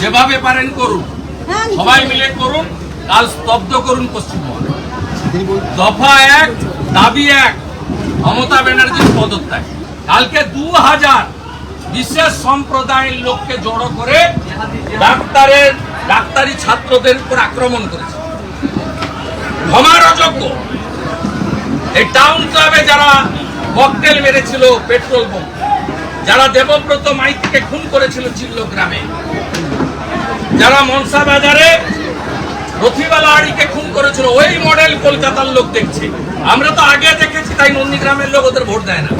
যেভাবে পারেন করুন। সবাই মিলে করুন, কাল স্তব্ধ করুন পশ্চিমবঙ্গ। দফা এক, দাবি এক, মমতা ব্যানার্জির পদত্যাগ। কালকে দু হাজার বিশেষ সম্প্রদায়ের লোককে জড়ো করে ডাক্তারের, ডাক্তারি ছাত্রদের উপর আক্রমণ করেছে। ক্ষমার অযোগ্য। এই টাউন ক্লাবে যারা ককটেল মেরেছিল পেট্রোল বোম যারা দেবব্রত মাইতিকে খুন করেছিল চিল্ল গ্রামে। যারা মনসা বাজারে রথিবালা আড়িকে খুন করেছিল, ওই মডেল কলকাতার লোক দেখছে। আমরা তো আগে দেখেছি, তাই নন্দীগ্রামের লোক ওদের ভোট দেয় না।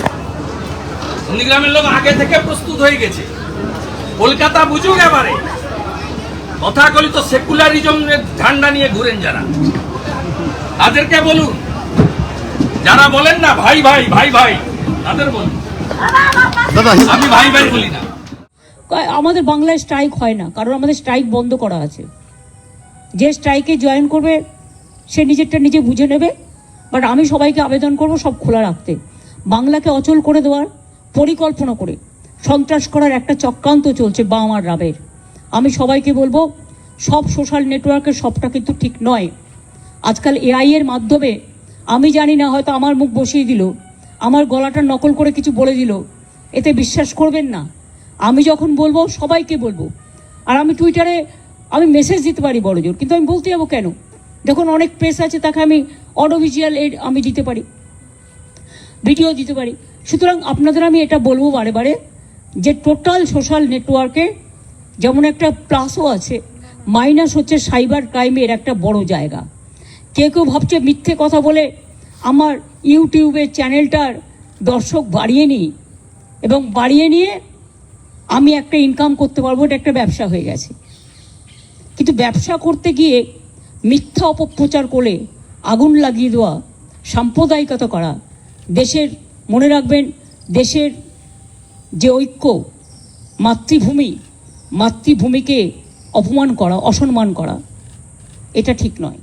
নন্দীগ্রামের লোক আগে থেকে প্রস্তুত হয়ে গেছে। কলকাতা বুঝুক এবারে। তথাকথিত সেকুলারিজম ঝান্ডা নিয়ে ঘুরেন যারা। তাদেরকে বলুন যারা বলেন না ভাই ভাই ভাই ভাই তাদের বলুন আমি ভাই ভাই বলি না। আমাদের বাংলায় স্ট্রাইক হয় না কারণ আমাদের স্ট্রাইক বন্ধ করা আছে। যে স্ট্রাইকে জয়েন করবে সে নিজেরটা নিজে বুঝে নেবে বাট আমি সবাইকে আবেদন করব সব খোলা রাখতে। বাংলাকে অচল করে দেওয়ার পরিকল্পনা করে সন্ত্রাস করার একটা চক্রান্ত চলছে বাম আর রাবের আমি সবাইকে বলব সব সোশ্যাল নেটওয়ার্কের সবটা কিন্তু ঠিক নয়। আজকাল এআই এর মাধ্যমে আমি জানি না, হয়তো আমার মুখ বসিয়ে দিল, আমার গলাটা নকল করে কিছু বলে দিল। এতে বিশ্বাস করবেন না। আমি যখন বলব, সবাইকে বলব। আর আমি টুইটারে আমি মেসেজ দিতে পারি বড় জোর, কিন্তু আমি বলতে যাব কেন? দেখুন, অনেক প্রেস আছে, তাকে আমি অডিওভিজুয়াল এড আমি দিতে পারি ভিডিও দিতে পারি। সুতরাং আপনাদের আমি এটা বলব বারে বারে যে টোটাল সোশ্যাল নেটওয়ার্কে যেমন একটা প্লাসও আছে মাইনাস হচ্ছে সাইবার ক্রাইমের একটা বড় জায়গা। কেউ কেউ ভাবছে মিথ্যে কথা বলে আমার ইউটিউবের চ্যানেলটার দর্শক বাড়িয়ে নিই এবং বাড়িয়ে নিয়ে আমি একটা ইনকাম করতে পারব, এটা একটা ব্যবসা হয়ে গেছে। কিন্তু ব্যবসা করতে গিয়ে মিথ্যা অপপ্রচার করে আগুন লাগিয়ে দেওয়া, সাম্প্রদায়িকতা করা, দেশের, মনে রাখবেন, দেশের যে ঐক্য, মাতৃভূমি, মাতৃভূমিকে অপমান করা, অসম্মান করা, এটা ঠিক নয়।